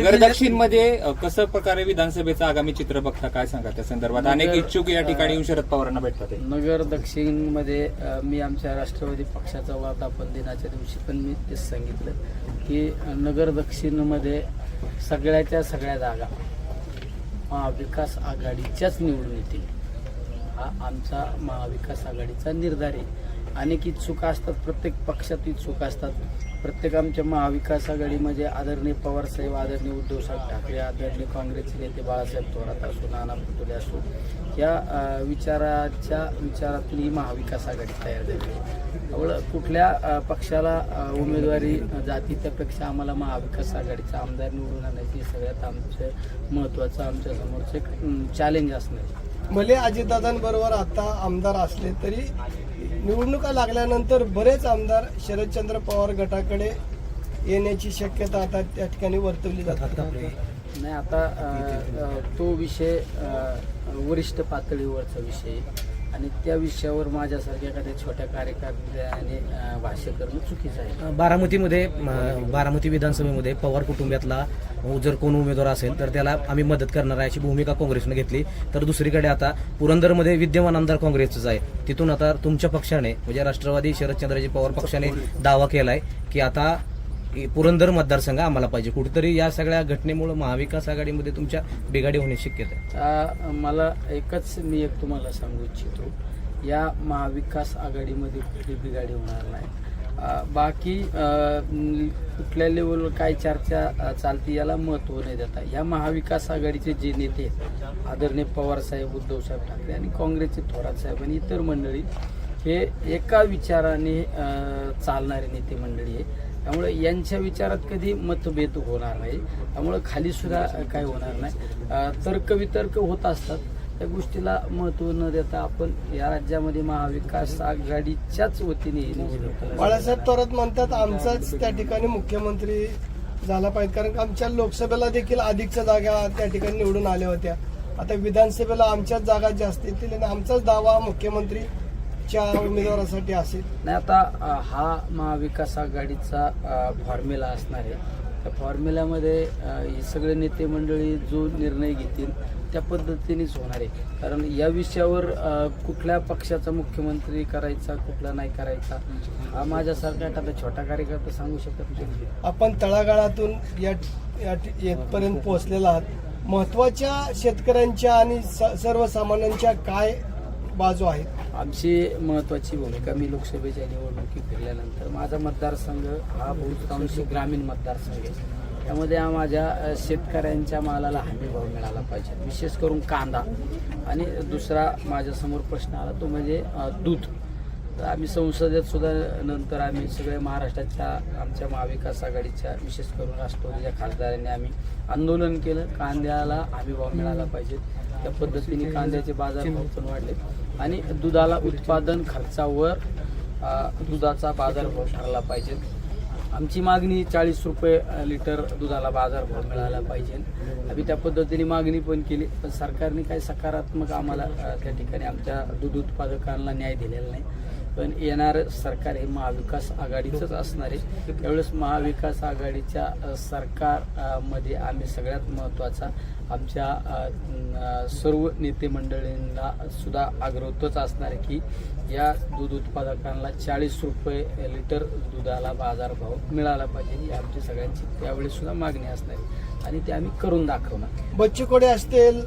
नगर दक्षिणमध्ये कसं प्रकारे विधानसभेचं आगामी चित्र बघता काय सांगा त्या संदर्भात? अनेक इच्छुक या ठिकाणी येऊन शरद पवारांना भेटतात. नगर दक्षिणमध्ये अ, मी आमच्या राष्ट्रवादी पक्षाचा वार्तापन दिनाच्या दिवशी पण मी तेच सांगितलं की नगर दक्षिणमध्ये सगळ्याच्या सगळ्या जागा महाविकास आघाडीच्याच निवडून येतील. हा आमचा महाविकास आघाडीचा निर्धार आहे. अनेक इच्छुक असतात प्रत्येक पक्षात इच्छुक असतात. प्रत्येक आमच्या महाविकास आघाडीमध्ये म्हणजे आदरणीय पवारसाहेब आदरणीय उद्धवसाहेब ठाकरे आदरणीय काँग्रेसचे नेते बाळासाहेब थोरात असो नाना पटोले असो या विचाराच्या विचारातली ही महाविकास आघाडी तयार झाली त्यामुळं कुठल्या पक्षाला उमेदवारी जाती त्यापेक्षा आम्हाला महाविकास आघाडीचा आमदार निवडून आणायची सगळ्यात आमचं महत्त्वाचं आमच्यासमोरचं एक चॅलेंज असणार आहे. भले अजितदादांबरोबर आता आमदार असले तरी निवडणुका लागल्यानंतर बरेच आमदार शरदचंद्र पवार गटाकडे येण्याची शक्यता आता त्या ठिकाणी वर्तवली जातात नाही आता तो विषय वरिष्ठ पातळीवरचा विषय आणि त्या विषयावर माझ्यासारख्या एखाद्या छोट्या कार्यकर्त्याने भाष्य करणं चुकीचं आहे. बारामतीमध्ये बारामती विधानसभेमध्ये पवार कुटुंबातला जर कोण उमेदवार असेल तर त्याला आम्ही मदत करणार आहे अशी भूमिका काँग्रेसनं घेतली. तर दुसरीकडे आता पुरंदरमध्ये विद्यमान आमदार काँग्रेसच आहे. तिथून आता तुमच्या पक्षाने म्हणजे राष्ट्रवादी शरदचंद्रजी पवार पक्षाने दावा केलाय की आता पुरंदर मतदारसंघ आम्हाला पाहिजे. कुठेतरी या सगळ्या घटनेमुळे महाविकास आघाडीमध्ये तुमच्या बिघाडी होण्याची शक्यता आहे. मला एकच मी एक तुम्हाला सांगू इच्छितो. या महाविकास आघाडीमध्ये कुठली बिघाडी होणार नाही. बाकी कुठल्या लेवलवर काय चर्चा चालती चालते याला महत्त्व नाही देता. या महाविकास आघाडीचे जे नेते आदरणीय पवारसाहेब उद्धवसाहेब ठाकरे आणि काँग्रेसचे थोरात साहेब आणि इतर मंडळी हे एका विचाराने चालणारे नेते मंडळी आहे त्यामुळे यांच्या विचारात कधी मतभेद होणार नाही. त्यामुळे खाली सुद्धा काय होणार नाही. तर्क तर्कवितर्क होत असतात. त्या गोष्टीला महत्त्व न देता आपण या राज्यामध्ये महाविकास आघाडीच्याच वतीने बाळासाहेब थोरात म्हणतात आमचाच त्या ठिकाणी मुख्यमंत्री झाला पाहिजे. कारण का आमच्या लोकसभेला देखील अधिकच्या जागा त्या ठिकाणी निवडून आल्या होत्या. आता विधानसभेला आमच्याच जागा जास्त येतील आणि आमचाच दावा मुख्यमंत्री मुख्यमंत्रीच्या उमेदवारासाठी असेल. नाही आता हा महाविकास आघाडीचा फॉर्म्युला असणार आहे. त्या फॉर्म्युल्यामध्ये हे सगळे नेते मंडळी जो निर्णय घेतील त्या पद्धतीनेच होणार आहे. कारण या विषयावर कुठल्या पक्षाचा मुख्यमंत्री करायचा कुठला नाही करायचा हा माझ्यासारखा एखादा छोटा कार्यकर्ता सांगू शकत नाही. आपण तळागाळातून या येथपर्यंत पोहोचलेला आहात. महत्त्वाच्या शेतकऱ्यांच्या आणि सर्वसामान्यांच्या काय बाजू आहेत आमची महत्त्वाची भूमिका मी लोकसभेच्या निवडणुकीत फिरल्यानंतर माझा मतदारसंघ हा बहुतांश ग्रामीण मतदारसंघ आहे. त्यामध्ये हा माझ्या शेतकऱ्यांच्या मालाला हमी भाव मिळाला पाहिजे. विशेष करून कांदा. आणि दुसरा माझ्यासमोर प्रश्न आला तो म्हणजे दूध. तर आम्ही संसदेत सुद्धा नंतर आम्ही सगळे महाराष्ट्राच्या आमच्या महाविकास आघाडीच्या विशेष करून राष्ट्रवादीच्या खासदारांनी आम्ही आंदोलन केलं. कांद्याला हमी भाव मिळाला पाहिजे. त्या पद्धतीने कांद्याचे बाजारभाव पण वाढले. आणि दुधाला उत्पादन खर्चावर दुधाचा बाजारभाव ठरला पाहिजे. आमची मागणी चाळीस रुपये लिटर दुधाला बाजारभाव मिळाला पाहिजे. आम्ही त्या पद्धतीने मागणी पण केली. पण सरकारने काही सकारात्मक आम्हाला त्या ठिकाणी आमच्या दूध उत्पादकांना न्याय दिलेला नाही. पण येणारं सरकार हे महाविकास आघाडीचंच असणार आहे. त्यावेळेस महाविकास आघाडीच्या सरकारमध्ये आम्ही सगळ्यात महत्त्वाचा आमच्या सर्व नेते मंडळींना सुद्धा आग्रहतोच असणार आहे की या दूध उत्पादकांना चाळीस रुपये लिटर दुधाला बाजारभाव मिळाला पाहिजे ही आमची सगळ्यांची त्यावेळेस सुद्धा मागणी असणार आहे. आणि ते आम्ही करून दाखवणार. बच्चू कोडे असतील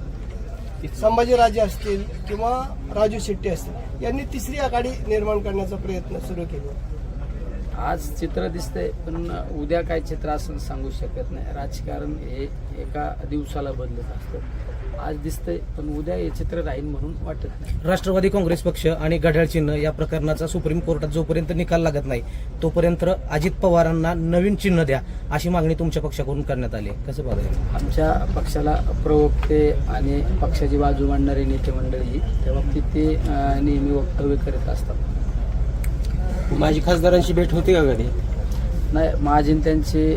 संभाजीराजे असतील किंवा राजू शेट्टी असतील यांनी तिसरी आघाडी निर्माण करण्याचा प्रयत्न सुरू केला. आज चित्र दिसतंय पण उद्या काय चित्र असं सांगू शकत नाही. राजकारण हे एका दिवसाला बदलत असतं. आज दिसतंय पण उद्या हे चित्र राहील म्हणून वाटत नाही. राष्ट्रवादी काँग्रेस पक्ष आणि घड्याळ चिन्ह या प्रकरणाचा सुप्रीम कोर्टात जोपर्यंत निकाल लागत नाही तोपर्यंत अजित पवारांना नवीन चिन्ह द्या अशी मागणी तुमच्या पक्षाकडून करण्यात आली. आहे. कसं बघायला आमच्या पक्षाला प्रवक्ते आणि पक्षाची बाजू मांडणारे नेते मंडळी त्या बाबतीत ते अं, नेहमी वक्तव्य करीत असतात. माझी खासदारांशी भेट होती का कधी? नाही माझी त्यांची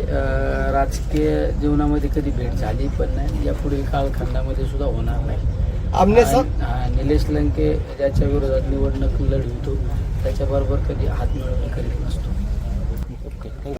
राजकीय जीवनामध्ये कधी भेट झाली पण नाही. या पुढील कालखंडामध्ये सुद्धा होणार नाही. हा, निलेश लंके ज्याच्या विरोधात निवडणूक लढवितो. त्याच्याबरोबर कधी हात मिळवणी करीत नसतो.